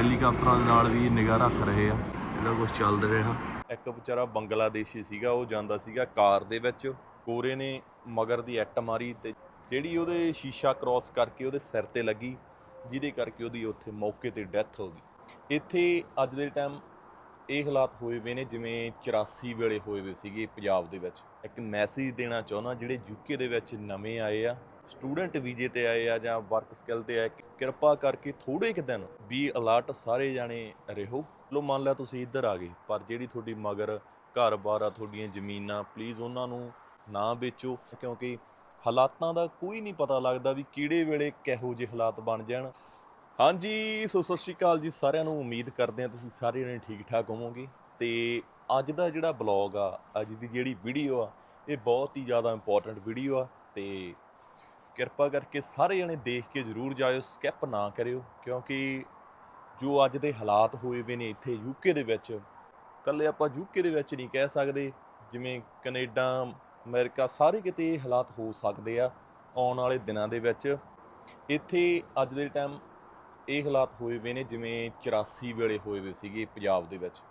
ਹੈਲੀਕਾਪਟਰਾਂ ਦੇ ਨਾਲ ਵੀ ਨਿਗਾਹ ਰੱਖ ਰਹੇ ਆ। ਜਿਹੜਾ ਕੁਝ ਚੱਲ ਰਿਹਾ ਇੱਕ ਵਿਚਾਰਾ ਬੰਗਲਾਦੇਸ਼ੀ ਸੀਗਾ ਉਹ ਜਾਂਦਾ ਸੀਗਾ ਕਾਰ ਦੇ ਵਿੱਚ। ਕੋਰੇ ਨੇ ਮਗਰ ਦੀ ਐਟ ਮਾਰੀ ਤੇ ਜਿਹੜੀ ਉਹਦੇ ਸ਼ੀਸ਼ਾ ਕ੍ਰਾਸ ਕਰਕੇ ਉਹਦੇ ਸਿਰ ਤੇ ਲੱਗੀ ਜਿਹਦੇ ਕਰਕੇ ਉਹਦੀ ਉੱਥੇ ਮੌਕੇ ਤੇ ਡੈਥ ਹੋ ਗਈ। ਇੱਥੇ ਅੱਜ ਦੇ ਟਾਈਮ ਇਹ ਹਾਲਾਤ ਹੋਏ ਵੇ ਨੇ ਜਿਵੇਂ 84 ਵੇਲੇ ਹੋਏ ਵੇ ਸੀਗੇ ਪੰਜਾਬ ਦੇ ਵਿੱਚ। ਇੱਕ ਮੈਸੇਜ ਦੇਣਾ ਚਾਹੁੰਦਾ ਜਿਹੜੇ ਯੂਕੇ ਦੇ ਵਿੱਚ ਨਵੇਂ ਆਏ ਆ ਸਟੂਡੈਂਟ ਵੀਜ਼ੇ ਤੇ ਆਏ ਆ ਜਾਂ ਵਰਕ ਸਕਿੱਲ ਤੇ ਆਏ ਕਿਰਪਾ ਕਰਕੇ ਥੋੜੇ ਕੁ ਦਿਨ ਵੀ ਅਲਰਟ ਸਾਰੇ ਜਾਣੇ ਰਹੋ। ਲੋ ਮੰਨ ਲਿਆ ਤੁਸੀਂ ਇੱਧਰ ਆ ਗਏ, ਪਰ ਜਿਹੜੀ ਤੁਹਾਡੀ ਮਗਰ ਘਰ-ਬਾਰ ਆ, ਤੁਹਾਡੀਆਂ ਜ਼ਮੀਨਾਂ ਪਲੀਜ਼ ਉਹਨਾਂ ਨੂੰ ਨਾ ਵੇਚੋ, ਕਿਉਂਕਿ ਹਾਲਾਤਾਂ ਦਾ ਕੋਈ ਨਹੀਂ ਪਤਾ ਲੱਗਦਾ ਵੀ ਕਿਹੜੇ ਵੇਲੇ ਕਿਹੋ ਜਿਹੇ ਹਾਲਾਤ ਬਣ ਜਾਣ। ਹਾਂਜੀ, ਸੋ ਸਤਿ ਸ਼੍ਰੀ ਅਕਾਲ ਜੀ, ਸਾਰਿਆਂ ਨੂੰ ਉਮੀਦ ਕਰਦੇ ਹਾਂ ਤੁਸੀਂ ਸਾਰੇ ਜਣੇ ਠੀਕ ਠਾਕ ਹੋਵੋਗੇ। ਤੇ ਅੱਜ ਦਾ ਜਿਹੜਾ ਬਲੌਗ ਆ, ਅੱਜ ਦੀ ਜਿਹੜੀ ਵੀਡੀਓ ਆ, ਇਹ ਬਹੁਤ ਹੀ ਜ਼ਿਆਦਾ ਇੰਪੋਰਟੈਂਟ ਵੀਡੀਓ ਆ, ਤੇ ਕਿਰਪਾ ਕਰਕੇ ਸਾਰੇ ਜਣੇ ਦੇਖ ਕੇ ਜ਼ਰੂਰ ਜਾਇਓ ਸਕਿਪ ਨਾ ਕਰਿਓ, ਕਿਉਂਕਿ ਜੋ ਅੱਜ ਦੇ ਹਾਲਾਤ ਹੋਏ ਵੇ ਨੇ ਇੱਥੇ ਯੂਕੇ ਦੇ ਵਿੱਚ ਕੱਲੇ ਆਪਾਂ ਯੂਕੇ ਦੇ ਵਿੱਚ ਨਹੀਂ ਕਹਿ ਸਕਦੇ, ਜਿਵੇਂ ਕੈਨੇਡਾ, ਅਮਰੀਕਾ, ਸਾਰੇ ਕਿਤੇ ਇਹ ਹਾਲਾਤ ਹੋ ਸਕਦੇ ਆ ਆਉਣ ਵਾਲੇ ਦਿਨਾਂ ਦੇ ਵਿੱਚ। ਇੱਥੇ ਅੱਜ ਦੇ ਟਾਈਮ ਇਹ ਹਾਲਾਤ ਹੋਏ ਵੇ ਨੇ ਜਿਵੇਂ 84 ਵੇਲੇ ਹੋਏ ਵੇ ਸੀਗੇ ਪੰਜਾਬ ਦੇ ਵਿੱਚ।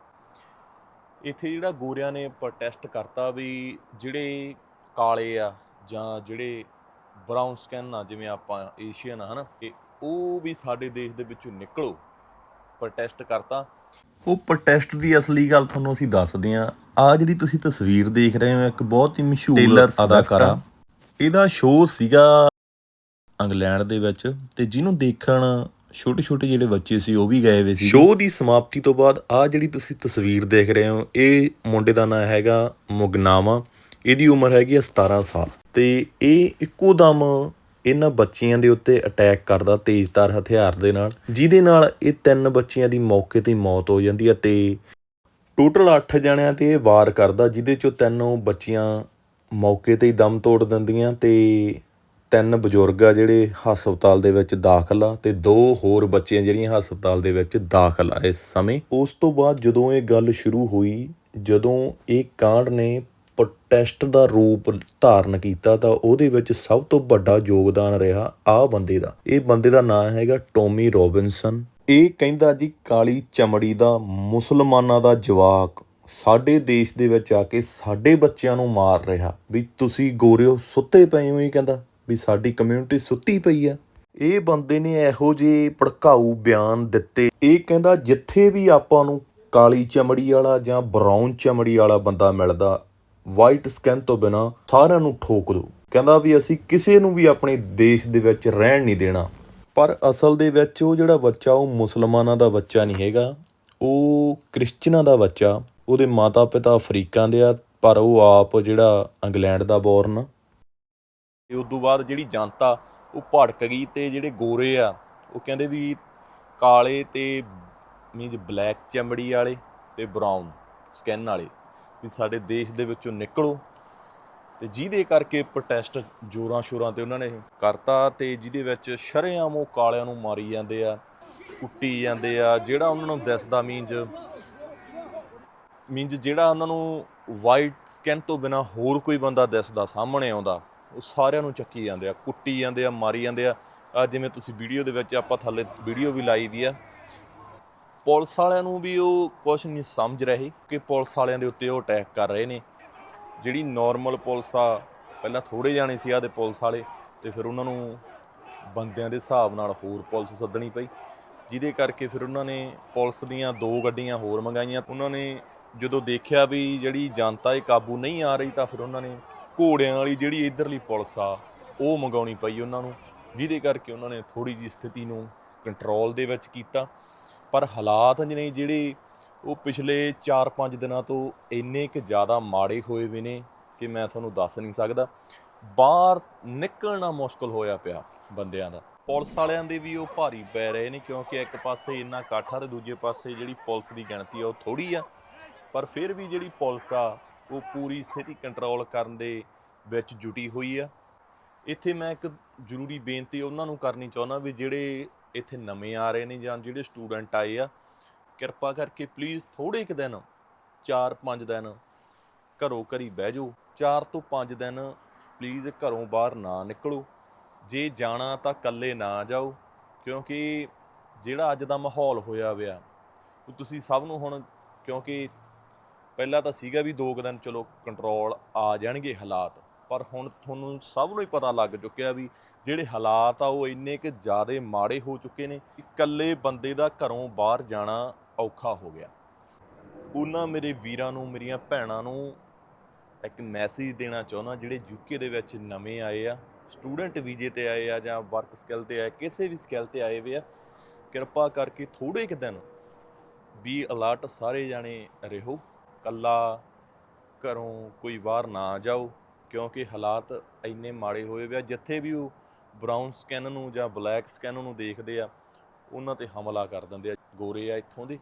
ਇੱਥੇ ਜਿਹੜਾ ਗੋਰਿਆਂ ਨੇ ਪ੍ਰੋਟੈਸਟ ਕਰਤਾ ਵੀ ਜਿਹੜੇ ਕਾਲੇ ਆ ਜਾਂ ਜਿਹੜੇ ਬਰਾਊਨ ਸਕਿਨ ਆ ਜਿਵੇਂ ਆਪਾਂ ਏਸ਼ੀਅਨ ਆ ਹਨਾ? ਤੇ ਉਹ ਵੀ ਸਾਡੇ ਦੇਸ਼ ਦੇ ਵਿੱਚੋਂ ਨਿਕਲੋ ਪ੍ਰੋਟੈਸਟ ਕਰਤਾ। ਉਹ ਪ੍ਰੋਟੈਸਟ ਦੀ ਅਸਲੀ ਗੱਲ ਤੁਹਾਨੂੰ ਅਸੀਂ ਦੱਸਦੇ ਹਾਂ। ਆ ਜਿਹੜੀ ਤੁਸੀਂ ਤਸਵੀਰ ਦੇਖ ਰਹੇ ਹੋ ਇੱਕ ਬਹੁਤ ਹੀ ਮਸ਼ਹੂਰ ਅਦਾਕਾਰਾ। ਇਹਦਾ ਸ਼ੋਅ ਸੀਗਾ ਇੰਗਲੈਂਡ ਦੇ ਵਿੱਚ ਤੇ ਜਿਹਨੂੰ ਦੇਖਣ ਛੋਟੇ ਛੋਟੇ ਜਿਹੜੇ ਬੱਚੇ ਸੀ ਉਹ ਵੀ ਗਏ ਹੋਏ ਸੀ। ਸ਼ੋਅ ਦੀ ਸਮਾਪਤੀ ਤੋਂ ਬਾਅਦ ਆ ਜਿਹੜੀ ਤੁਸੀਂ ਤਸਵੀਰ ਦੇਖ ਰਹੇ ਹੋ ਇਹ ਮੁੰਡੇ ਦਾ ਨਾਂ ਹੈਗਾ ਮੁਗਨਾਮਾ। ਇਹਦੀ ਉਮਰ ਹੈਗੀ ਆ 17 ਸਾਲ। ਤੇ ਇਹ ਇੱਕੋ ਦਮ ਇਹਨਾਂ ਬੱਚਿਆਂ ਦੇ ਉੱਤੇ ਅਟੈਕ ਕਰਦਾ ਤੇਜ਼ਧਾਰ ਹਥਿਆਰ ਦੇ ਨਾਲ, ਜਿਹਦੇ ਨਾਲ ਇਹ ਤਿੰਨ ਬੱਚਿਆਂ ਦੀ ਮੌਕੇ ਤੇ ਮੌਤ ਹੋ ਜਾਂਦੀ ਹੈ ਤੇ ਟੋਟਲ 8 ਜਣਿਆਂ ਤੇ ਇਹ ਵਾਰ ਕਰਦਾ, ਜਿਹਦੇ ਚੋਂ ਤਿੰਨੋਂ ਬੱਚੀਆਂ ਮੌਕੇ ਤੇ ਹੀ ਦਮ ਤੋੜ ਦਿੰਦੀਆਂ ਤੇ ਤਿੰਨ ਬਜ਼ੁਰਗ ਆ ਜਿਹੜੇ ਹਸਪਤਾਲ ਦੇ ਵਿੱਚ ਦਾਖਲ ਆ ਤੇ ਦੋ ਹੋਰ ਬੱਚੀਆਂ ਜਿਹੜੀਆਂ ਹਸਪਤਾਲ ਦੇ ਵਿੱਚ ਦਾਖਲ ਆ ਇਸ ਸਮੇਂ। ਉਸ ਤੋਂ ਬਾਅਦ ਜਦੋਂ ਇਹ ਗੱਲ ਸ਼ੁਰੂ ਹੋਈ, ਜਦੋਂ ਇਹ ਕਾਂਡ ਨੇ ਪ੍ਰੋਟੈਸਟ ਦਾ ਰੂਪ ਧਾਰਨ ਕੀਤਾ ਤਾਂ ਉਹਦੇ ਵਿੱਚ ਸਭ ਤੋਂ ਵੱਡਾ ਯੋਗਦਾਨ ਰਿਹਾ ਆਹ ਬੰਦੇ ਦਾ। ਇਹ ਬੰਦੇ ਦਾ ਨਾਮ ਹੈਗਾ ਟੋਮੀ ਰੋਬਿਨਸਨ। ਇਹ ਕਹਿੰਦਾ ਜੀ, ਕਾਲੀ ਚਮੜੀ ਦਾ ਮੁਸਲਮਾਨਾਂ ਦਾ ਜਵਾਕ ਸਾਡੇ ਦੇਸ਼ ਦੇ ਵਿੱਚ ਆ ਕੇ ਸਾਡੇ ਬੱਚਿਆਂ ਨੂੰ ਮਾਰ ਰਿਹਾ। ਵੀ ਤੁਸੀਂ ਗੋਰਿਓ, ਸੁੱਤੇ ਪਏ ਹੋ, ਇਹ ਕਹਿੰਦਾ, ਵੀ ਸਾਡੀ ਕਮਿਊਨਿਟੀ ਸੁੱਤੀ ਪਈ ਆ ਇਹ ਬੰਦੇ ਨੇ ਇਹੋ ਜਿਹੇ ਭੜਕਾਊ ਬਿਆਨ ਦਿੱਤੇ। ਇਹ ਕਹਿੰਦਾ, ਜਿੱਥੇ ਵੀ ਆਪਾਂ ਨੂੰ ਕਾਲੀ ਚਮੜੀ ਵਾਲਾ ਜਾਂ ਬਰਾਊਨ ਚਮੜੀ ਵਾਲਾ ਬੰਦਾ ਮਿਲਦਾ ਵਾਈਟ ਸਕਿਨ ਤੋਂ ਬਿਨਾ ਸਾਰਿਆਂ ਨੂੰ ਠੋਕ ਦੋ ਕਹਿੰਦਾ ਵੀ ਅਸੀਂ ਕਿਸੇ ਨੂੰ ਵੀ ਆਪਣੇ ਦੇਸ਼ ਦੇ ਵਿੱਚ ਰਹਿਣ ਨਹੀਂ ਦੇਣਾ। ਪਰ ਅਸਲ ਦੇ ਵਿੱਚ ਉਹ ਜਿਹੜਾ ਬੱਚਾ, ਉਹ ਮੁਸਲਮਾਨਾਂ ਦਾ ਬੱਚਾ ਨਹੀਂ ਹੈਗਾ। ਉਹ ਕ੍ਰਿਸਚੀਅਨਾਂ ਦਾ ਬੱਚਾ। ਉਹਦੇ ਮਾਤਾ-ਪਿਤਾ ਅਫਰੀਕਾ ਦੇ ਆ, ਪਰ ਉਹ ਆਪ ਜਿਹੜਾ ਇੰਗਲੈਂਡ ਦਾ ਬੋਰਨ ਤੇ ਉਸ ਤੋਂ ਬਾਅਦ ਜਿਹੜੀ ਜਨਤਾ, ਉਹ ਭੜਕ ਗਈ ਤੇ ਜਿਹੜੇ ਗੋਰੇ ਆ, ਉਹ ਕਹਿੰਦੇ ਵੀ ਕਾਲੇ ਤੇ ਮੀਨਸ ਬਲੈਕ ਚਮੜੀ ਵਾਲੇ ਤੇ ਬਰਾਊਨ ਸਕਿਨ ਵਾਲੇ। ਵੀ ਸਾਡੇ ਦੇਸ਼ ਦੇ ਵਿੱਚੋਂ ਨਿਕਲੋ ਤੇ ਜਿਹਦੇ ਕਰਕੇ ਪ੍ਰੋਟੈਸਟ ਜੋਰਾਂ ਸ਼ੋਰਾਂ ਤੇ ਉਹਨਾਂ ਨੇ ਕਰਤਾ ਤੇ ਜਿਹਦੇ ਵਿੱਚ ਸ਼ਰੇਆਮ ਉਹ ਕਾਲਿਆਂ ਨੂੰ ਮਾਰੀ ਜਾਂਦੇ ਆ, ਕੁੱਟੀ ਜਾਂਦੇ ਆ, ਜਿਹੜਾ ਉਹਨਾਂ ਨੂੰ ਦਿਸਦਾ ਮੀਨਜ਼ ਮੀਨਜ਼ ਜਿਹੜਾ ਉਹਨਾਂ ਨੂੰ ਵਾਈਟ ਸਕਿਨ ਤੋਂ ਬਿਨਾ ਹੋਰ ਕੋਈ ਬੰਦਾ ਦਿਸਦਾ, ਸਾਹਮਣੇ ਆਉਂਦਾ, ਉਹ ਸਾਰਿਆਂ ਨੂੰ ਚੱਕੀ ਜਾਂਦੇ ਆ, ਕੁੱਟੀ ਜਾਂਦੇ ਆ, ਮਾਰੀ ਜਾਂਦੇ ਆ। ਆ ਜਿਵੇਂ ਤੁਸੀਂ ਵੀਡੀਓ ਦੇ ਵਿੱਚ ਆਪਾਂ ਥੱਲੇ ਵੀਡੀਓ ਵੀ ਲਾਈ ਦੀ ਆ। ਪੁਲਿਸ ਵਾਲਿਆਂ ਨੂੰ ਵੀ ਉਹ ਕੁਝ ਨਹੀਂ ਸਮਝ ਰਹੇ ਕਿ ਪੁਲਿਸ ਵਾਲਿਆਂ ਦੇ ਉੱਤੇ ਉਹ ਅਟੈਕ ਕਰ ਰਹੇ ਨੇ। ਜਿਹੜੀ ਨਾਰਮਲ ਪੁਲਿਸ ਆ, ਪਹਿਲਾਂ ਥੋੜੇ ਜਾਣੇ ਸੀ ਆਦੇ ਪੁਲਿਸ ਵਾਲੇ ਤੇ ਫਿਰ ਉਹਨਾਂ ਨੂੰ ਬੰਦਿਆਂ ਦੇ ਹਿਸਾਬ ਨਾਲ ਹੋਰ ਪੁਲਿਸ ਸੱਦਣੀ ਪਈ, ਜਿਹਦੇ ਕਰਕੇ ਫਿਰ ਉਹਨਾਂ ਨੇ ਪੁਲਿਸ ਦੀਆਂ ਦੋ ਗੱਡੀਆਂ ਹੋਰ ਮੰਗਾਈਆਂ। ਉਹਨਾਂ ਨੇ ਜਦੋਂ ਦੇਖਿਆ ਵੀ ਜਿਹੜੀ ਜਨਤਾ ਇਹ ਕਾਬੂ ਨਹੀਂ ਆ ਰਹੀ ਤਾਂ ਫਿਰ ਉਹਨਾਂ ਨੇ ਘੋੜਿਆਂ ਵਾਲੀ ਜਿਹੜੀ ਇਧਰਲੀ ਪੁਲਿਸ ਆ, ਉਹ ਮੰਗਾਉਣੀ ਪਈ ਉਹਨਾਂ ਨੂੰ, ਜਿਹਦੇ ਕਰਕੇ ਉਹਨਾਂ ਨੇ ਥੋੜੀ ਜਿਹੀ ਸਥਿਤੀ ਨੂੰ ਕੰਟਰੋਲ ਦੇ ਵਿੱਚ ਕੀਤਾ। ਪਰ ਹਾਲਾਤ ਨੇ ਜਿਹੜੇ ਉਹ ਪਿਛਲੇ 4-5 ਦਿਨਾਂ ਤੋਂ ਇੰਨੇ ਕਿ ਜ਼ਿਆਦਾ ਮਾੜੇ ਹੋਏ ਵੀ ਨੇ ਕਿ ਮੈਂ ਤੁਹਾਨੂੰ ਦੱਸ ਨਹੀਂ ਸਕਦਾ। ਬਾਹਰ ਨਿਕਲਣਾ ਮੁਸ਼ਕਲ ਹੋਇਆ ਪਿਆ ਬੰਦਿਆਂ ਦਾ। ਪੁਲਿਸ ਵਾਲਿਆਂ ਦੇ ਵੀ ਉਹ ਭਾਰੀ ਪੈ ਰਹੇ ਨੇ ਕਿਉਂਕਿ ਇੱਕ ਪਾਸੇ ਇੰਨਾ ਇਕੱਠ ਆ ਤੇ ਦੂਜੇ ਪਾਸੇ ਜਿਹੜੀ ਪੁਲਿਸ ਦੀ ਗਿਣਤੀ ਆ ਉਹ ਥੋੜੀ ਆ। ਪਰ ਫਿਰ ਵੀ ਜਿਹੜੀ ਪੁਲਿਸ ਆ, ਉਹ ਪੂਰੀ ਸਥਿਤੀ ਕੰਟਰੋਲ ਕਰਨ ਦੇ ਵਿੱਚ ਜੁਟੀ ਹੋਈ ਆ। ਇੱਥੇ ਮੈਂ ਇੱਕ ਜ਼ਰੂਰੀ ਬੇਨਤੀ ਉਹਨਾਂ ਨੂੰ ਕਰਨੀ ਚਾਹੁੰਦਾ ਵੀ ਜਿਹੜੇ ਇੱਥੇ ਨਵੇਂ ਆ ਰਹੇ ਨੇ ਜਾਂ ਜਿਹੜੇ ਸਟੂਡੈਂਟ ਆਏ ਆ, ਕਿਰਪਾ ਕਰਕੇ ਪਲੀਜ਼ ਥੋੜੇ ਕੁ ਦਿਨ 4-5 ਦਿਨ ਘਰੋਂ ਘਰੀ ਬਹਿ ਜਾਓ। 4 ਤੋਂ 5 ਦਿਨ ਪਲੀਜ਼ ਘਰੋਂ ਬਾਹਰ ਨਾ ਨਿਕਲੋ। ਜੇ ਜਾਣਾ ਤਾਂ ਇਕੱਲੇ ਨਾ ਜਾਓ, ਕਿਉਂਕਿ ਜਿਹੜਾ ਅੱਜ ਦਾ ਮਾਹੌਲ ਹੋਇਆ ਵਿਆ ਉਹ ਤੁਸੀਂ ਸਭ ਨੂੰ ਹੁਣ ਕਿਉਂਕਿ ਪਹਿਲਾਂ ਤਾਂ ਸੀਗਾ ਵੀ ਦੋ ਕੁ ਦਿਨ ਚਲੋ ਕੰਟਰੋਲ ਆ ਜਾਣਗੇ ਹਾਲਾਤ। ਪਰ ਹੁਣ ਤੁਹਾਨੂੰ ਸਭ ਨੂੰ ਹੀ ਪਤਾ ਲੱਗ ਚੁੱਕਿਆ ਵੀ ਜਿਹੜੇ ਹਾਲਾਤ ਆ ਉਹ ਇੰਨੇ ਕਿ ਜ਼ਿਆਦੇ ਮਾੜੇ ਹੋ ਚੁੱਕੇ ਨੇ ਕਿ ਇਕੱਲੇ ਬੰਦੇ ਦਾ ਘਰੋਂ ਬਾਹਰ ਜਾਣਾ ਔਖਾ ਹੋ ਗਿਆ। ਉਹਨਾਂ ਮੇਰੇ ਵੀਰਾਂ ਨੂੰ, ਮੇਰੀਆਂ ਭੈਣਾਂ ਨੂੰ ਇੱਕ ਮੈਸੇਜ ਦੇਣਾ ਚਾਹੁੰਦਾ, ਜਿਹੜੇ ਯੂਕੇ ਦੇ ਵਿੱਚ ਨਵੇਂ ਆਏ ਆ ਸਟੂਡੈਂਟ ਵੀਜ਼ੇ ਤੇ ਆਏ ਆ ਜਾਂ ਵਰਕ ਸਕਿੱਲ ਤੇ ਆਏ, ਕਿਸੇ ਵੀ ਸਕਿੱਲ ਤੇ ਆਏ ਵੇ ਆ, ਕਿਰਪਾ ਕਰਕੇ ਥੋੜੇ ਕੁ ਦਿਨ ਵੀ ਅਲਰਟ ਸਾਰੇ ਜਾਣੇ ਰਹੋ। ਕੱਲਾ ਘਰੋਂ ਕੋਈ ਬਾਹਰ ਨਾ ਜਾਓ। ਕਿਉਂਕਿ ਹਾਲਾਤ ਇੰਨੇ ਮਾੜੇ ਹੋਏ ਵੇ ਆ, ਜਿੱਥੇ ਵੀ ਉਹ ਬਰਾਊਨ ਸਕਿਨ ਨੂੰ ਜਾਂ ਬਲੈਕ ਸਕਿਨ ਨੂੰ ਦੇਖਦੇ ਆ, ਉਹਨਾਂ ਤੇ ਹਮਲਾ ਕਰ ਦਿੰਦੇ ਆ। ਗੋਰੇ ਆ ਇੱਥੋਂ ਦੇ,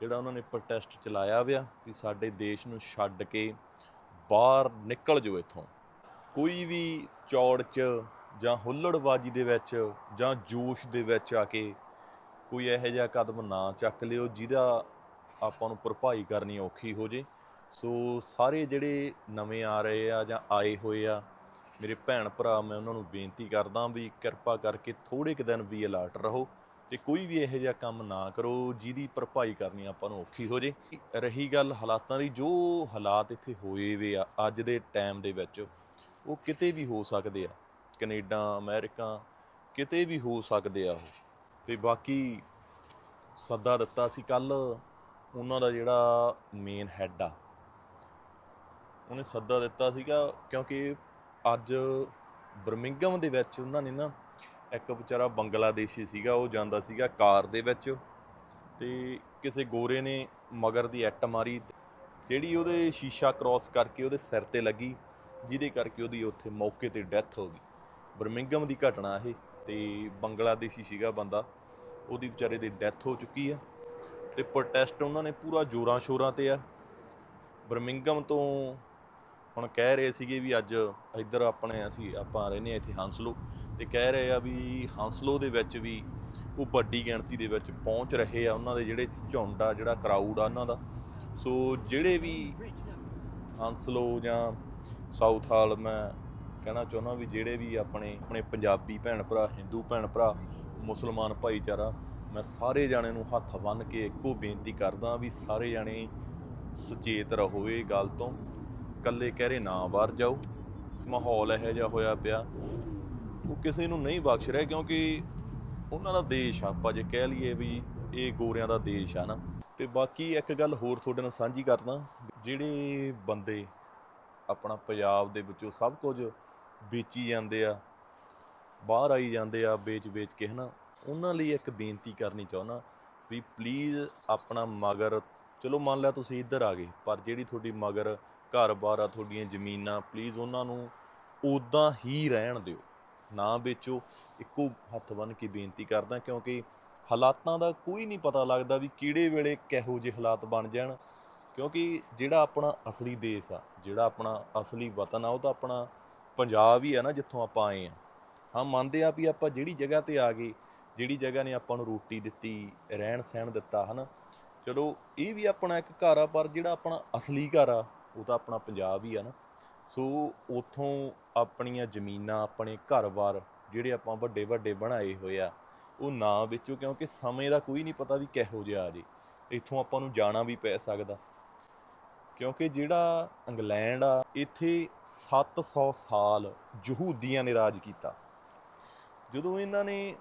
ਜਿਹੜਾ ਉਹਨਾਂ ਨੇ ਪ੍ਰੋਟੈਸਟ ਚਲਾਇਆ ਵਿਆ ਕਿ ਸਾਡੇ ਦੇਸ਼ ਨੂੰ ਛੱਡ ਕੇ ਬਾਹਰ ਨਿਕਲ ਜਾਓ ਇੱਥੋਂ। ਕੋਈ ਵੀ ਚੌੜ 'ਚ ਜਾਂ ਹੁੱਲੜਬਾਜੀ ਦੇ ਵਿੱਚ ਜਾਂ ਜੋਸ਼ ਦੇ ਵਿੱਚ ਆ ਕੇ ਕੋਈ ਇਹੋ ਜਿਹਾ ਕਦਮ ਨਾ ਚੱਕ ਲਿਓ, ਜਿਹਦਾ ਆਪਾਂ ਨੂੰ ਭਰਪਾਈ ਕਰਨੀ ਔਖੀ ਹੋ ਜੇ। ਸੋ ਸਾਰੇ ਜਿਹੜੇ ਨਵੇਂ ਆ ਰਹੇ ਆ ਜਾਂ ਆਏ ਹੋਏ ਆ, ਮੇਰੇ ਭੈਣ ਭਰਾ, ਮੈਂ ਉਹਨਾਂ ਨੂੰ ਬੇਨਤੀ ਕਰਦਾ ਵੀ ਕਿਰਪਾ ਕਰਕੇ ਥੋੜੇ ਕੁ ਦਿਨ ਵੀ ਅਲਰਟ ਰਹੋ ਤੇ ਕੋਈ ਵੀ ਇਹੋ ਜਿਹਾ ਕੰਮ ਨਾ ਕਰੋ, ਜਿਹਦੀ ਭਰਪਾਈ ਕਰਨੀ ਆਪਾਂ ਨੂੰ ਔਖੀ ਹੋ ਜੇ। ਰਹੀ ਗੱਲ ਹਾਲਾਤਾਂ ਦੀ, ਜੋ ਹਾਲਾਤ ਇੱਥੇ ਹੋਏ ਵੇ ਆ ਅੱਜ ਦੇ ਟਾਈਮ ਦੇ ਵਿੱਚ, ਉਹ ਕਿਤੇ ਵੀ ਹੋ ਸਕਦੇ ਆ। ਕੈਨੇਡਾ, ਅਮਰੀਕਾ, ਕਿਤੇ ਵੀ ਹੋ ਸਕਦੇ ਆ ਉਹ। ਤੇ ਬਾਕੀ ਸੱਦਾ ਦਿੱਤਾ ਸੀ ਕੱਲ ਉਹਨਾਂ ਦਾ ਜਿਹੜਾ ਮੇਨ ਹੈੱਡ ਆ ਉਹਨੇ ਸੱਦਾ ਦਿੱਤਾ ਸੀਗਾ, ਕਿਉਂਕਿ ਅੱਜ ਬਰਮਿੰਗਮ ਦੇ ਵਿੱਚ ਉਹਨਾਂ ਨੇ ਨਾ ਇੱਕ ਵਿਚਾਰਾ ਬੰਗਲਾਦੇਸ਼ੀ ਸੀਗਾ, ਉਹ ਜਾਂਦਾ ਸੀਗਾ ਕਾਰ ਦੇ ਵਿੱਚ ਤੇ ਕਿਸੇ ਗੋਰੇ ਨੇ ਮਗਰ ਦੀ ਐਟ ਮਾਰੀ, ਜਿਹੜੀ ਉਹਦੇ ਸ਼ੀਸ਼ਾ ਕ੍ਰਾਸ ਕਰਕੇ ਉਹਦੇ ਸਿਰ ਤੇ ਲੱਗੀ, ਜਿਹਦੇ ਕਰਕੇ ਉਹਦੀ ਉੱਥੇ ਮੌਕੇ ਤੇ ਡੈਥ ਹੋ ਗਈ। ਬਰਮਿੰਗਮ ਦੀ ਘਟਨਾ ਇਹ ਤੇ ਬੰਗਲਾਦੇਸ਼ੀ ਸੀਗਾ ਬੰਦਾ, ਉਹਦੀ ਵਿਚਾਰੇ ਦੀ ਡੈਥ ਹੋ ਚੁੱਕੀ ਆ ਤੇ ਪ੍ਰੋਟੈਸਟ ਉਹਨਾਂ ਨੇ ਪੂਰਾ ਜੋਰਾਂ ਸ਼ੋਰਾਂ ਤੇ ਆ। ਬਰਮਿੰਗਮ ਤੋਂ ਹੁਣ ਕਹਿ ਰਹੇ ਸੀਗੇ ਵੀ ਅੱਜ ਇੱਧਰ ਆਪਣੇ ਅਸੀਂ, ਆਪਾਂ ਰਹਿੰਦੇ ਆ ਇੱਥੇ ਹੰਸਲੋ ਤੇ ਕਹਿ ਰਹੇ ਆ ਵੀ ਹੰਸਲੋ ਦੇ ਵਿੱਚ ਵੀ ਉਹ ਵੱਡੀ ਗਿਣਤੀ ਦੇ ਵਿੱਚ ਪਹੁੰਚ ਰਹੇ ਆ ਉਹਨਾਂ ਦੇ ਜਿਹੜੇ ਝੁੰਡ ਆ, ਜਿਹੜਾ ਕਰਾਊਡ ਆ ਉਹਨਾਂ ਦਾ। ਸੋ ਜਿਹੜੇ ਵੀ ਹੰਸਲੋ ਜਾਂ ਸਾਊਥ ਹਾਲ ਮੈਂ ਕਹਿਣਾ ਚਾਹੁੰਦਾ ਵੀ ਜਿਹੜੇ ਵੀ ਆਪਣੇ ਆਪਣੇ ਪੰਜਾਬੀ ਭੈਣ ਭਰਾ, ਹਿੰਦੂ ਭੈਣ ਭਰਾ, ਮੁਸਲਮਾਨ ਭਾਈਚਾਰਾ, ਮੈਂ ਸਾਰੇ ਜਾਣੇ ਨੂੰ ਹੱਥ ਬੰਨ੍ਹ ਕੇ ਇੱਕੋ ਬੇਨਤੀ ਕਰਦਾ ਵੀ ਸਾਰੇ ਜਾਣੇ ਸੁਚੇਤ ਰਹੋ ਇਹ ਗੱਲ ਤੋਂ। ਇਕੱਲੇ ਕਹਿਰੇ ਨਾ ਬਾਹਰ ਜਾਓ। ਮਾਹੌਲ ਇਹੋ ਜਿਹਾ ਹੋਇਆ ਪਿਆ। ਉਹ ਕਿਸੇ ਨੂੰ ਨਹੀਂ ਬਖਸ਼ ਰਿਹਾ ਕਿਉਂਕਿ ਉਹਨਾਂ ਦਾ ਦੇਸ਼ ਆ, ਆਪਾਂ ਜੇ ਕਹਿ ਲਈਏ ਵੀ ਇਹ ਗੋਰਿਆਂ ਦਾ ਦੇਸ਼ ਆ ਨਾ। ਤੇ ਬਾਕੀ ਇੱਕ ਗੱਲ ਹੋਰ ਤੁਹਾਡੇ ਨਾਲ ਸਾਂਝੀ ਕਰਨਾ ਜਿਹੜੇ ਬੰਦੇ ਆਪਣਾ ਪੰਜਾਬ ਦੇ ਵਿੱਚੋਂ ਸਭ ਕੁਝ ਵੇਚੀ ਜਾਂਦੇ ਆ, ਬਾਹਰ ਆਈ ਜਾਂਦੇ ਆ ਵੇਚ-ਵੇਚ ਕੇ ਹਨਾ, ਉਹਨਾਂ ਲਈ ਇੱਕ ਬੇਨਤੀ ਕਰਨੀ ਚਾਹੁੰਦਾ ਵੀ ਪਲੀਜ਼ ਆਪਣਾ ਮਗਰ, ਚਲੋ ਮੰਨ ਲਿਆ ਤੁਸੀਂ ਇੱਧਰ ਆ ਗਏ, ਪਰ ਜਿਹੜੀ ਤੁਹਾਡੀ ਮਗਰ ਘਰ-ਬਾਰ ਆ ਤੁਹਾਡੀਆਂ ਜ਼ਮੀਨਾਂ ਪਲੀਜ਼ ਉਹਨਾਂ ਨੂੰ ਉਦਾਂ ਹੀ ਰਹਿਣ ਦਿਓ। ਨਾ ਵੇਚੋ। ਇੱਕੋ ਹੱਥ ਬੰਨ ਕੇ ਬੇਨਤੀ ਕਰਦਾ ਕਿਉਂਕਿ ਹਾਲਾਤਾਂ ਦਾ ਕੋਈ ਨਹੀਂ ਪਤਾ ਲੱਗਦਾ ਵੀ ਕਿਹੜੇ ਵੇਲੇ ਕਿਹੋ ਜਿਹੇ ਹਾਲਾਤ ਬਣ ਜਾਣ। ਕਿਉਂਕਿ ਜਿਹੜਾ ਆਪਣਾ ਅਸਲੀ ਦੇਸ਼ ਆ, ਜਿਹੜਾ ਆਪਣਾ ਅਸਲੀ ਵਤਨ ਆ, ਉਹ ਤਾਂ ਆਪਣਾ ਪੰਜਾਬ ਹੀ ਆ ਨਾ ਜਿੱਥੋਂ ਆਪਾਂ ਆਏ ਆ। ਹਾਂ, ਮੰਨਦੇ ਆ ਵੀ ਆਪਾਂ ਜਿਹੜੀ ਜਗ੍ਹਾ ਤੇ ਆ ਗਏ, ਜਿਹੜੀ ਜਗ੍ਹਾ ਨੇ ਆਪਾਂ ਨੂੰ ਰੋਟੀ ਦਿੱਤੀ ਰਹਿਣ ਸਹਿਣ ਦਿੱਤਾ, ਹਨਾ। ਚਲੋ, ਇਹ ਵੀ ਆਪਣਾ ਇੱਕ ਘਰ ਆ, ਪਰ ਜਿਹੜਾ ਆਪਣਾ ਅਸਲੀ ਘਰ ਆ ਉਹ ਤਾਂ ਆਪਣਾ ਪੰਜਾਬ ਹੀ ਆ ਨਾ। ਸੋ ਉਥੋਂ ਆਪਣੀਆਂ ਜ਼ਮੀਨਾਂ, ਆਪਣੇ ਘਰ-ਬਾਰ ਜਿਹੜੇ ਆਪਾਂ ਵੱਡੇ ਵੱਡੇ ਬਣਾਏ ਹੋਏ ਆ, ਉਹ ਨਾ ਵਿੱਚੋਂ ਕਿਉਂਕਿ ਸਮੇਂ ਦਾ ਕੋਈ ਨਹੀਂ ਪਤਾ ਵੀ ਕਿਹੋ ਜਿਹਾ ਆ ਜੇ। ਇੱਥੋਂ ਆਪਾਂ ਨੂੰ ਜਾਣਾ ਵੀ ਪੈ ਸਕਦਾ। ਕਿਉਂਕਿ ਜਿਹੜਾ ਇੰਗਲੈਂਡ ਆ, ਇੱਥੇ 700 ਸਾਲ ਯਹੂਦੀਆਂ ਨੇ ਰਾਜ ਕੀਤਾ। ਜਦੋਂ ਇਹਨਾਂ ਨੇ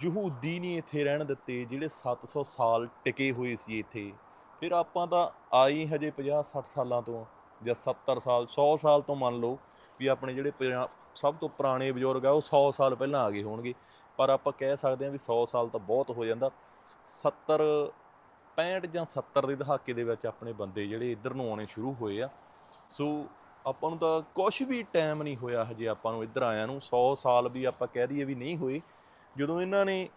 ਯਹੂਦੀ ਨਹੀਂ ਇੱਥੇ ਰਹਿਣ ਦਿੱਤੇ, ਜਿਹੜੇ 700 ਸਾਲ ਟਿਕੇ ਹੋਏ ਸੀ ਇੱਥੇ ਫਿਰ ਆਪਾਂ ਤਾਂ ਆਈ ਹਜੇ 50 60 ਸਾਲਾਂ ਤੋਂ ਜਾਂ 70 ਸਾਲ 100 ਸਾਲ ਤੋਂ ਮੰਨ ਲਓ ਵੀ ਆਪਣੇ ਜਿਹੜੇ ਪੰਜਾ- ਸਭ ਤੋਂ ਪੁਰਾਣੇ ਬਜ਼ੁਰਗ ਆ, ਉਹ 100 ਸਾਲ ਪਹਿਲਾਂ ਆ ਗਏ ਹੋਣਗੇ। ਪਰ ਆਪਾਂ ਕਹਿ ਸਕਦੇ ਹਾਂ ਵੀ 100 ਸਾਲ ਤਾਂ ਬਹੁਤ ਹੋ ਜਾਂਦਾ। 70 65 ਜਾਂ 70 ਦੇ ਦਹਾਕੇ ਦੇ ਵਿੱਚ ਆਪਣੇ ਬੰਦੇ ਜਿਹੜੇ ਇੱਧਰ ਨੂੰ ਆਉਣੇ ਸ਼ੁਰੂ ਹੋਏ ਆ। ਸੋ ਆਪਾਂ ਨੂੰ ਤਾਂ ਕੁਝ ਵੀ ਟਾਈਮ ਨਹੀਂ ਹੋਇਆ ਹਜੇ ਆਪਾਂ ਨੂੰ ਇੱਧਰ ਆਇਆਂ ਨੂੰ। 100 ਸਾਲ ਵੀ ਆਪਾਂ ਕਹਿ ਦਈਏ ਵੀ ਨਹੀਂ ਹੋਏ। ਜਦੋਂ ਇਹਨਾਂ ਨੇ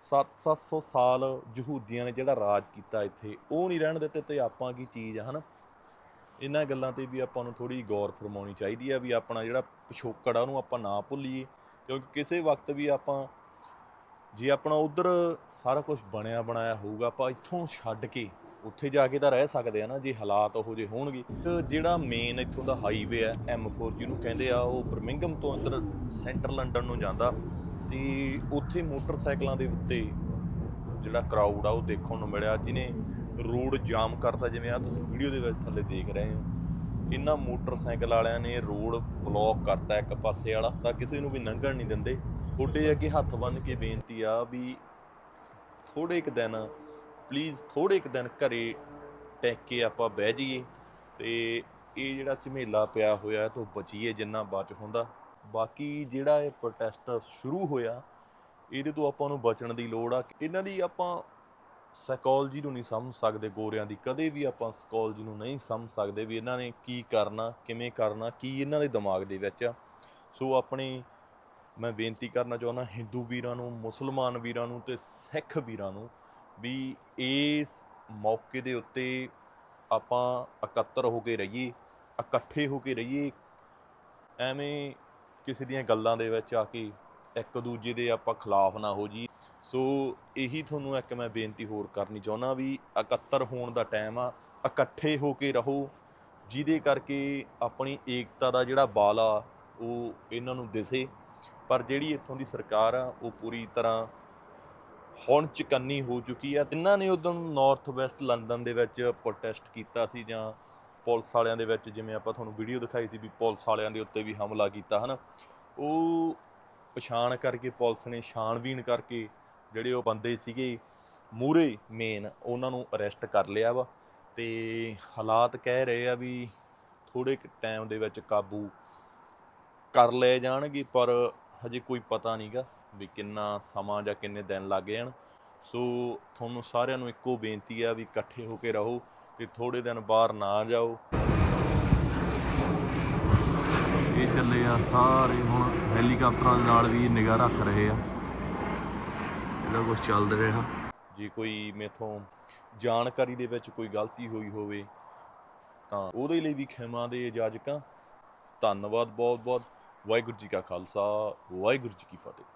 7-700 ਸਾਲ ਯਹੂਦੀਆਂ ਨੇ ਜਿਹੜਾ ਰਾਜ ਕੀਤਾ ਇੱਥੇ, ਉਹ ਨਹੀਂ ਰਹਿਣ ਦਿੱਤੇ ਤੇ ਆਪਾਂ ਕੀ ਚੀਜ਼ ਆ, ਹਨਾ? ਇਹਨਾਂ ਗੱਲਾਂ ਤੇ ਵੀ ਆਪਾਂ ਨੂੰ ਥੋੜੀ ਗੌਰ ਫਰਮਾਉਣੀ ਚਾਹੀਦੀ ਆ ਵੀ ਆਪਣਾ ਜਿਹੜਾ ਪਿਛੋਕੜ ਆ, ਉਹਨੂੰ ਆਪਾਂ ਨਾ ਭੁੱਲੀਏ, ਕਿਉਂਕਿ ਕਿਸੇ ਵਕਤ ਵੀ ਆਪਾਂ, ਜੇ ਆਪਣਾ ਉਧਰ ਸਾਰਾ ਕੁਝ ਬਣਿਆ ਬਣਾਇਆ ਹੋਊਗਾ, ਆਪਾਂ ਇੱਥੋਂ ਛੱਡ ਕੇ ਉੱਥੇ ਜਾ ਕੇ ਤਾਂ ਰਹਿ ਸਕਦੇ ਆ ਨਾ, ਜੇ ਹਾਲਾਤ ਉਹੋ ਜਿਹੇ ਹੋਣਗੇ। ਤੇ ਜਿਹੜਾ ਮੇਨ ਇੱਥੋਂ ਦਾ ਹਾਈਵੇ ਆ M4 ਜਿਹਨੂੰ ਕਹਿੰਦੇ ਆ, ਉਹ ਬਰਮਿੰਗਮ ਤੋਂ ਅੰਦਰ ਸੈਂਟਰ ਲੰਡਨ ਨੂੰ ਜਾਂਦਾ। ਤੇ ਉੱਥੇ ਮੋਟਰਸਾਈਕਲਾਂ ਦੇ ਉੱਤੇ ਜਿਹੜਾ ਕਰਾਊਡ ਆ ਉਹ ਦੇਖਣ ਨੂੰ ਮਿਲਿਆ, ਜਿਹਨੇ ਰੋਡ ਜਾਮ ਕਰਤਾ, ਜਿਵੇਂ ਆ ਤੁਸੀਂ ਵੀਡੀਓ ਦੇ ਵਿੱਚ ਥੱਲੇ ਦੇਖ ਰਹੇ ਹੋ। ਇਹਨਾਂ ਮੋਟਰਸਾਈਕਲ ਵਾਲਿਆਂ ਨੇ ਰੋਡ ਬਲੌਕ ਕਰਤਾ ਇੱਕ ਪਾਸੇ ਵਾਲਾ, ਤਾਂ ਕਿਸੇ ਨੂੰ ਵੀ ਲੰਘਣ ਨਹੀਂ ਦਿੰਦੇ। ਤੁਹਾਡੇ ਅੱਗੇ ਹੱਥ ਬੰਨ੍ਹ ਕੇ ਬੇਨਤੀ ਆ ਵੀ ਥੋੜੇ ਇੱਕ ਦਿਨ ਪਲੀਜ਼ ਥੋੜੇ ਇੱਕ ਦਿਨ ਘਰੇ ਟੈਕ ਕੇ ਆਪਾਂ ਬਹਿ ਜਾਈਏ ਤੇ ਇਹ ਜਿਹੜਾ ਝਮੇਲਾ ਪਿਆ ਹੋਇਆ ਤੋਂ ਬਚੀਏ ਜਿੰਨਾ ਬਚ ਹੁੰਦਾ। ਬਾਕੀ ਜਿਹੜਾ ਇਹ ਪ੍ਰੋਟੈਸਟ ਸ਼ੁਰੂ ਹੋਇਆ, ਇਹਦੇ ਤੋਂ ਆਪਾਂ ਨੂੰ ਬਚਣ ਦੀ ਲੋੜ ਆ। ਇਹਨਾਂ ਦੀ ਆਪਾਂ ਸਾਈਕੋਲੋਜੀ ਨੂੰ ਨਹੀਂ ਸਮਝ ਸਕਦੇ, ਗੋਰਿਆਂ ਦੀ। ਕਦੇ ਵੀ ਆਪਾਂ ਸਾਈਕੋਲੋਜੀ ਨੂੰ ਨਹੀਂ ਸਮਝ ਸਕਦੇ ਵੀ ਇਹਨਾਂ ਨੇ ਕੀ ਕਰਨਾ, ਕਿਵੇਂ ਕਰਨਾ, ਕੀ ਇਹਨਾਂ ਦੇ ਦਿਮਾਗ ਦੇ ਵਿੱਚ ਆ। ਸੋ ਆਪਣੇ, ਮੈਂ ਬੇਨਤੀ ਕਰਨਾ ਚਾਹੁੰਦਾ ਹਿੰਦੂ ਵੀਰਾਂ ਨੂੰ, ਮੁਸਲਮਾਨ ਵੀਰਾਂ ਨੂੰ ਤੇ ਸਿੱਖ ਵੀਰਾਂ ਨੂੰ ਵੀ ਇਸ ਮੌਕੇ ਦੇ ਉੱਤੇ ਆਪਾਂ ਇਕੱਤਰ ਹੋ ਕੇ ਰਹੀਏ, ਇਕੱਠੇ ਹੋ ਕੇ ਰਹੀਏ। ਐਵੇਂ ਕਿਸੇ ਦੀਆਂ ਗੱਲਾਂ ਦੇ ਵਿੱਚ ਆ ਕੇ ਇੱਕ ਦੂਜੇ ਦੇ ਆਪਾਂ ਖਿਲਾਫ ਨਾ ਹੋ ਜੀ ਸੋ ਇਹੀ ਤੁਹਾਨੂੰ ਇੱਕ ਮੈਂ ਬੇਨਤੀ ਹੋਰ ਕਰਨੀ ਚਾਹੁੰਦਾ ਵੀ ਇਕੱਤਰ ਹੋਣ ਦਾ ਟਾਈਮ ਆ, ਇਕੱਠੇ ਹੋ ਕੇ ਰਹੋ, ਜਿਹਦੇ ਕਰਕੇ ਆਪਣੀ ਏਕਤਾ ਦਾ ਜਿਹੜਾ ਬਾਲ ਆ ਉਹ ਇਹਨਾਂ ਨੂੰ ਦਿਸੇ। ਪਰ ਜਿਹੜੀ ਇੱਥੋਂ ਦੀ ਸਰਕਾਰ ਆ, ਉਹ ਪੂਰੀ ਤਰ੍ਹਾਂ ਹੁਣ ਚਕੰਨੀ ਹੋ ਚੁੱਕੀ ਆ। ਇਹਨਾਂ ਨੇ ਉਦੋਂ ਨਾਰਥ ਵੈਸਟ ਲੰਡਨ ਦੇ ਵਿੱਚ ਪ੍ਰੋਟੈਸਟ ਕੀਤਾ ਸੀ ਜਾਂ ਪੁਲਿਸ ਵਾਲਿਆਂ ਦੇ ਵਿੱਚ ਜਿਵੇਂ ਆਪਾਂ ਤੁਹਾਨੂੰ ਵੀਡੀਓ ਦਿਖਾਈ ਸੀ ਵੀ ਪੁਲਿਸ ਵਾਲਿਆਂ ਦੇ ਉੱਤੇ ਵੀ ਹਮਲਾ ਕੀਤਾ, ਹਨਾ? ਉਹ ਪਛਾਣ ਕਰਕੇ, ਪੁਲਿਸ ਨੇ ਛਾਣਬੀਨ ਕਰਕੇ ਜਿਹੜੇ ਉਹ ਬੰਦੇ ਸੀਗੇ ਮੂਰੇ ਮੇਨ ਉਹਨਾਂ ਨੂੰ ਅਰੈਸਟ ਕਰ ਲਿਆ ਵਾ ਤੇ ਹਾਲਾਤ ਕਹਿ ਰਹੇ ਆ ਵੀ ਥੋੜੇ ਕੁ ਟਾਈਮ ਦੇ ਵਿੱਚ ਕਾਬੂ ਕਰ ਲਏ ਜਾਣਗੇ, ਪਰ ਹਜੇ ਕੋਈ ਪਤਾ ਨਹੀਂਗਾ ਵੀ ਕਿੰਨਾ ਸਮਾਂ ਜਾਂ ਕਿੰਨੇ ਦਿਨ ਲੱਗ ਜਾਣ। ਸੋ ਤੁਹਾਨੂੰ ਸਾਰਿਆਂ ਨੂੰ ਇੱਕੋ ਬੇਨਤੀ ਆ ਵੀ ਇਕੱਠੇ ਹੋ ਕੇ ਰਹੋ। ਤੇ ਥੋੜੇ ਦਿਨ ਬਾਹਰ ਨਾ ਜਾਓ। ਇਹ ਚੱਲੇ ਆ ਸਾਰੇ ਹੁਣ ਹੈਲੀਕਾਪਟਰਾਂ ਦੇ ਨਾਲ ਵੀ ਨਿਗਾਹ ਰੱਖ ਰਹੇ ਆ। ਜਿਹੜਾ ਕੁਝ ਚੱਲ ਰਿਹਾ। ਜੇ ਕੋਈ ਮੇਥੋਂ ਜਾਣਕਾਰੀ ਦੇ ਵਿੱਚ ਕੋਈ ਗਲਤੀ ਹੋਈ ਹੋਵੇ ਤਾਂ ਉਹਦੇ ਲਈ ਵੀ ਖਿਮਾ ਦੇ ਇਜਾਜ਼ਕਾਂ ਧੰਨਵਾਦ ਬਹੁਤ ਬਹੁਤ ਵਾਹਿਗੁਰੂ ਜੀ ਕਾ ਖਾਲਸਾ, ਵਾਹਿਗੁਰੂ ਜੀ ਕੀ ਫਤਿਹ।